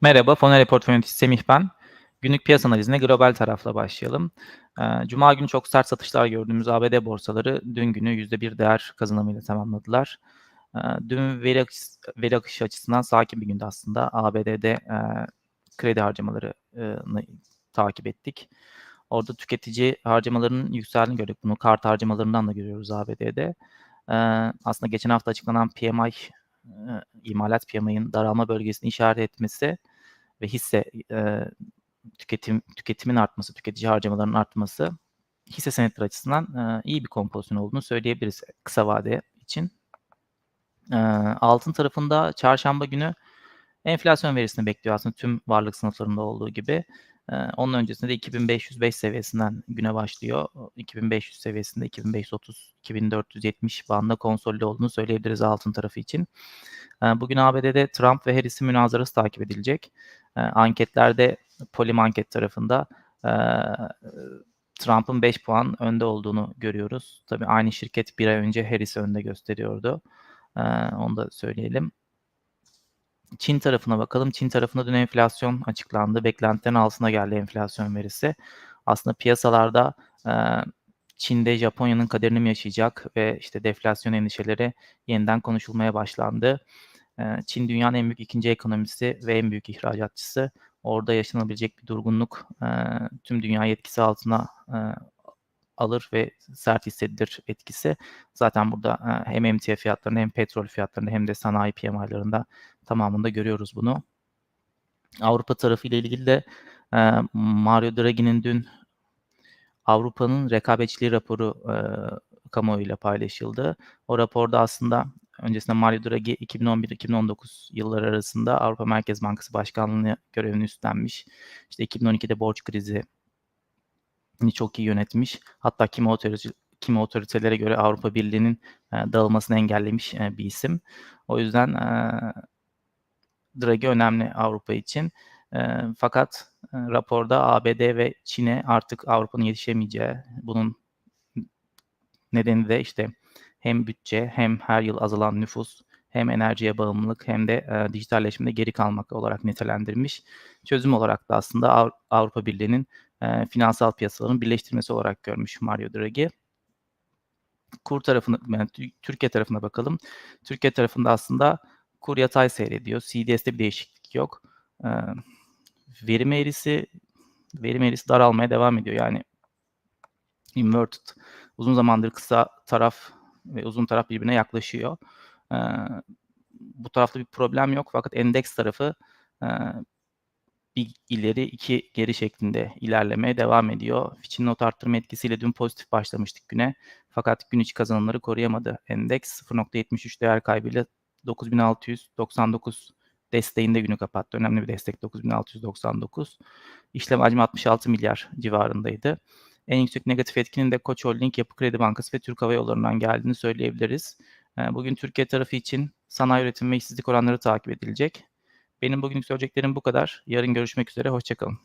Merhaba, Fonere Portföy Yöneticisi Semih ben. Günlük piyasa analizine global tarafla başlayalım. Eee, Cuma günü çok sert satışlar gördüğümüz ABD borsaları dün günü %1 değer kazanımıyla tamamladılar. Eee, dün veri, akışı, veri akışı açısından sakin bir gündü aslında. ABD'de eee, kredi harcamalarını takip ettik. Orada tüketici harcamalarının yükseldiğini gördük. Bunu kart harcamalarından da görüyoruz ABD'de. Eee, aslında geçen hafta açıklanan PMI, imalat PMI'nin daralma bölgesini işaret etmesi ve hisse eee, tüketim tüketimin artması, tüketici harcamalarının artması hisse senetleri açısından eee, iyi bir kompozisyon olduğunu söyleyebiliriz kısa vade için. Eee, altın tarafında çarşamba günü enflasyon verisini bekliyor aslında tüm varlık sınıflarında olduğu gibi. Eee, onun öncesinde de 2505 seviyesinden güne başlıyor. 2500 seviyesinde 2530-2470 bandında konsolide olduğunu söyleyebiliriz altın tarafı için. Eee, bugün ABD'de Trump ve Harris'in münazarası takip edilecek. Eee, anketlerde Polim anket tarafında Trump'ın 5 puan önde olduğunu görüyoruz. Tabii aynı şirket bir ay önce Harris'i önde gösteriyordu. Onu da söyleyelim. Çin tarafına bakalım. Çin tarafında dün enflasyon açıklandı. Beklentilerin altına geldi enflasyon verisi. Aslında piyasalarda eee, Çin'de Japonya'nın kaderini mi yaşayacak ve işte deflasyon endişeleri yeniden konuşulmaya başlandı. Eee, Çin dünyanın en büyük ikinci ekonomisi ve en büyük ihracatçısı. Orada yaşanabilecek bir durgunluk eee, tüm dünyayı etkisi altına eee, alır ve sert hissedilir etkisi. Zaten burada hem emtia fiyatlarında hem petrol fiyatlarında hem de sanayi PMI'larında tamamında görüyoruz bunu. Avrupa tarafı ile ilgili de eee, Mario Draghi'nin dün Avrupa'nın rekabetçiliği raporu eee, kamuoyuyla paylaşıldı. O raporda aslında öncesinde Mario Draghi 2011-2019 yılları arasında Avrupa Merkez Bankası Başkanlığı görevini üstlenmiş. İşte 2012'de borç krizi çok iyi yönetmiş. Hatta kimi, otorite, kimi otoritelere göre Avrupa Birliği'nin e, dağılmasını engellemiş e, bir isim. O yüzden e, Draghi önemli Avrupa için. E, fakat e, raporda ABD ve Çin'e artık Avrupa'nın yetişemeyeceği, bunun nedeni de işte hem bütçe hem her yıl azalan nüfus hem enerjiye bağımlılık hem de e, dijitalleşmede geri kalmak olarak nitelendirmiş. Çözüm olarak da aslında Av- Avrupa Birliği'nin e, finansal piyasaların birleştirmesi olarak görmüş Mario Draghi. Kur tarafına, yani Türkiye tarafına bakalım. Türkiye tarafında aslında kur yatay seyrediyor. CDS'de bir değişiklik yok. E, verim eğrisi verim eğrisi daralmaya devam ediyor. Yani inverted uzun zamandır kısa taraf ve uzun taraf birbirine yaklaşıyor. E, bu tarafta bir problem yok fakat endeks tarafı e, bir ileri iki geri şeklinde ilerlemeye devam ediyor. Fitch'in not arttırma etkisiyle dün pozitif başlamıştık güne. Fakat gün içi kazanımları koruyamadı. Endeks 0.73 değer kaybıyla 9699 desteğinde günü kapattı. Önemli bir destek 9699. İşlem hacmi 66 milyar civarındaydı. En yüksek negatif etkinin de Koç Holding, Yapı Kredi Bankası ve Türk Hava Yolları'ndan geldiğini söyleyebiliriz. Bugün Türkiye tarafı için sanayi üretim ve işsizlik oranları takip edilecek. Benim bugün söyleyeceklerim bu kadar. Yarın görüşmek üzere. Hoşçakalın.